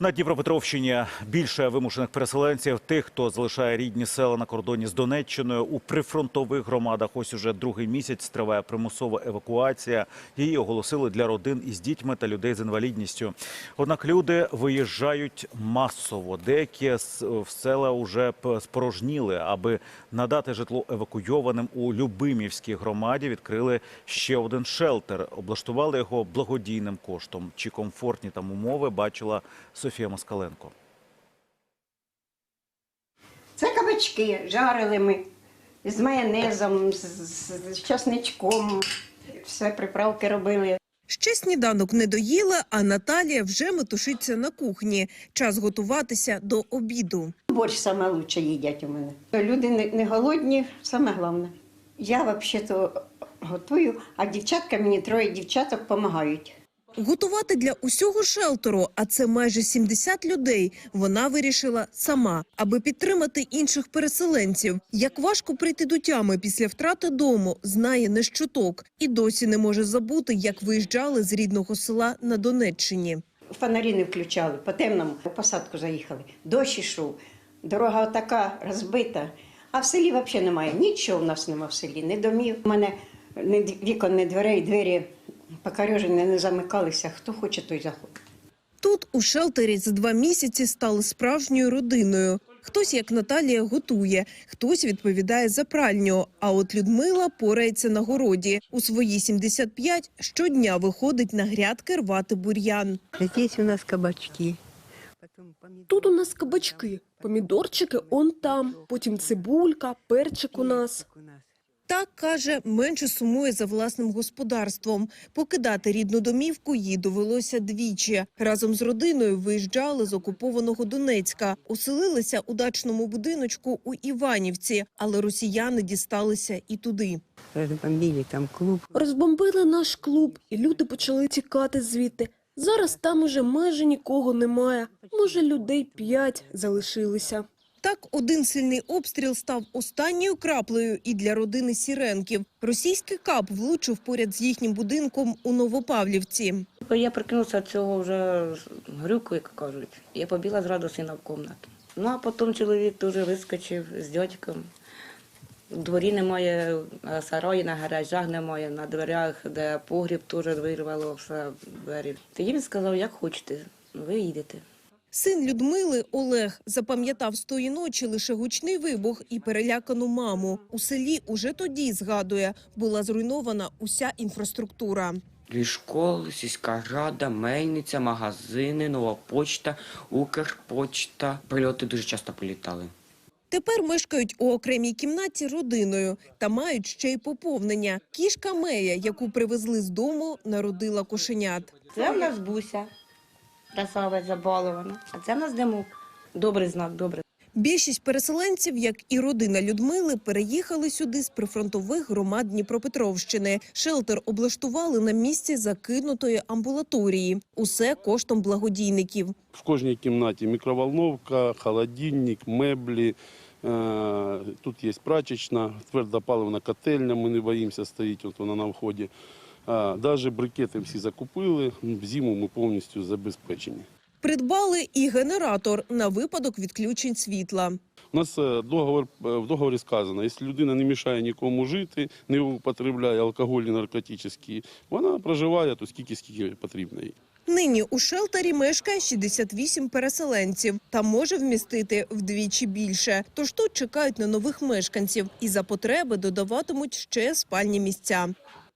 На Дніпропетровщині більше вимушених переселенців, тих, хто залишає рідні села на кордоні з Донеччиною у прифронтових громадах. Ось уже другий місяць триває примусова евакуація. Її оголосили для родин із дітьми та людей з інвалідністю. Однак люди виїжджають масово. Деякі в села вже спорожніли. Аби надати житло евакуйованим у Любимівській громаді, відкрили ще один шелтер. Облаштували його благодійним коштом. Чи комфортні там умови бачила Софія Москаленко. Це кабачки жарили ми з майонезом, з, з, з часничком. Все приправки робили. Ще сніданок не доїла, а Наталія вже метушиться на кухні. Час готуватися до обіду. Борщ саме лучше їдять у мене. Люди не, не голодні, саме головне. Я взагалі-то готую, а дівчатка мені троє дівчаток допомагають. Готувати для усього шелтеру, а це майже 70 людей, вона вирішила сама, аби підтримати інших переселенців. Як важко прийти до тями після втрати дому, знає не з. І досі не може забути, як виїжджали з рідного села на Донеччині. Фонарі не включали, по темному посадку заїхали. Дощ ішов, дорога така розбита. А в селі взагалі немає. Нічого в нас немає в селі, ні домів. У мене вікон, ні дверей, двері покорежені, не замикалися. Хто хоче, той заходить. Тут у шелтері за два місяці стали справжньою родиною. Хтось, як Наталія, готує, хтось відповідає за пральню. А от Людмила порається на городі. У свої 75 щодня виходить на грядки рвати бур'ян. Здесь у нас кабачки. Тут у нас кабачки, помідорчики он там, потім цибулька, перчик у нас. Так, каже, менше сумує за власним господарством. Покидати рідну домівку їй довелося двічі. Разом з родиною виїжджали з окупованого Донецька. Оселилися у дачному будиночку у Іванівці, але росіяни дісталися і туди. Разбомбили там клуб. Розбомбили наш клуб, і люди почали тікати звідти. Зараз там уже майже нікого немає. Може, людей п'ять залишилися. Так, один сильний обстріл став останньою краплею і для родини Сіренків. Російський кап влучив поряд з їхнім будинком у Новопавлівці. Я прикинулася цього вже грюку, як кажуть. Я побігла зразу сина в кімнату. Ну а потім чоловік теж вискочив з дядьком. У дворі немає, сараї на гаражах немає, на дверях, де погріб теж вирвало все двері. Тоді він сказав, як хочете, ви їдете. Син Людмили Олег запам'ятав з тої ночі лише гучний вибух і перелякану маму. У селі уже тоді згадує, була зруйнована уся інфраструктура. Дві школи, сільська рада, мельниця, магазини, нова почта, Укрпочта. Прильоти дуже часто політали. Тепер мешкають у окремій кімнаті родиною та мають ще й поповнення. Кішка Мея, яку привезли з дому, народила кошенят. Це в нас буся, красавець забалована, а це нас димок. Добрий знак, добре. Більшість переселенців, як і родина Людмили, переїхали сюди з прифронтових громад Дніпропетровщини. Шелтер облаштували на місці закинутої амбулаторії. Усе коштом благодійників. В кожній кімнаті мікроволновка, холодильник, меблі. Е, Тут є прачечна, твердопаливна котельня, ми не боїмося стоїть, от вона на вході. Навіть брикети всі закупили, зиму ми повністю забезпечені. Придбали і генератор на випадок відключень світла. У нас е, договор, е, в договорі сказано, якщо людина не мішає нікому жити, не употребляє алкогольні наркотичні, вона проживає то скільки, скільки потрібно їй. Нині у шелтері мешкає 68 переселенців та може вмістити вдвічі більше. Тож тут чекають на нових мешканців і за потреби додаватимуть ще спальні місця.